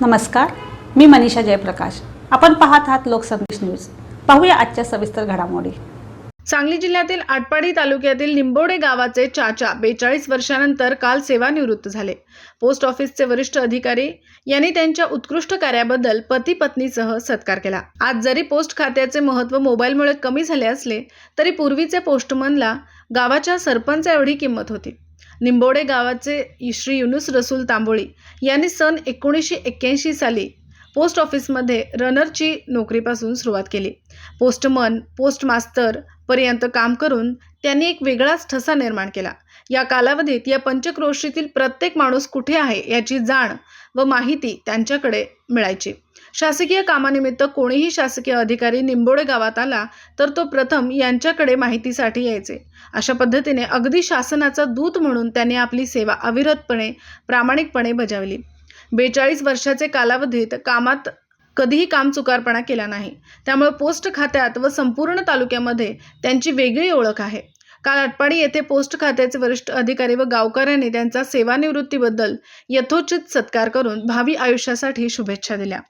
नमस्कार मी मनीषा जयप्रकाश. आपण पाहत आहात लोकसंदेश न्यूज. पाहूया आजच्या सविस्तर घडामोडी. सांगली जिल्ह्यातील आटपाडी तालुक्यातील निंबोडे गावाचे चाचा बेचाळीस वर्षानंतर काल सेवानिवृत्त झाले. पोस्ट ऑफिसचे वरिष्ठ अधिकारी यांनी त्यांच्या उत्कृष्ट कार्याबद्दल पती पत्नीसह सत्कार केला. आज जरी पोस्ट खात्याचे महत्त्व मोबाईलमुळे कमी झाले असले तरी पूर्वीचे पोस्टमनला गावाच्या सरपंच एवढी किंमत होती. निंबोडे गावाचे श्री युनुस रसूल तांबोळी यांनी सन एकोणीसशे एक्क्याऐंशी साली पोस्ट ऑफिसमध्ये रनरची नोकरीपासून सुरुवात केली. पोस्टमन पोस्ट मास्तर पर्यंत काम करून त्यांनी एक वेगळाच ठसा निर्माण केला. या कालावधीत या पंचक्रोशीतील प्रत्येक माणूस कुठे आहे याची जाण व माहिती त्यांच्याकडे मिळायची. शासकीय कामानिमित्त कोणीही शासकीय अधिकारी निंबोडे गावात आला तर तो प्रथम यांच्याकडे माहितीसाठी यायचे. अशा पद्धतीने अगदी शासनाचा दूत म्हणून त्यांनी आपली सेवा अविरतपणे प्रामाणिकपणे बजावली. बेचाळीस वर्षाचे कालावधीत कामात कधीही कामचुकारपणा केला नाही. त्यामुळे पोस्ट खात्यात व संपूर्ण तालुक्यामध्ये त्यांची वेगळी ओळख आहे. काल अटपाडी येथे पोस्ट खात्याचे वरिष्ठ अधिकारी व गावकऱ्यांनी त्यांचा सेवानिवृत्तीबद्दल यथोचित सत्कार करून भावी आयुष्यासाठी शुभेच्छा दिल्या.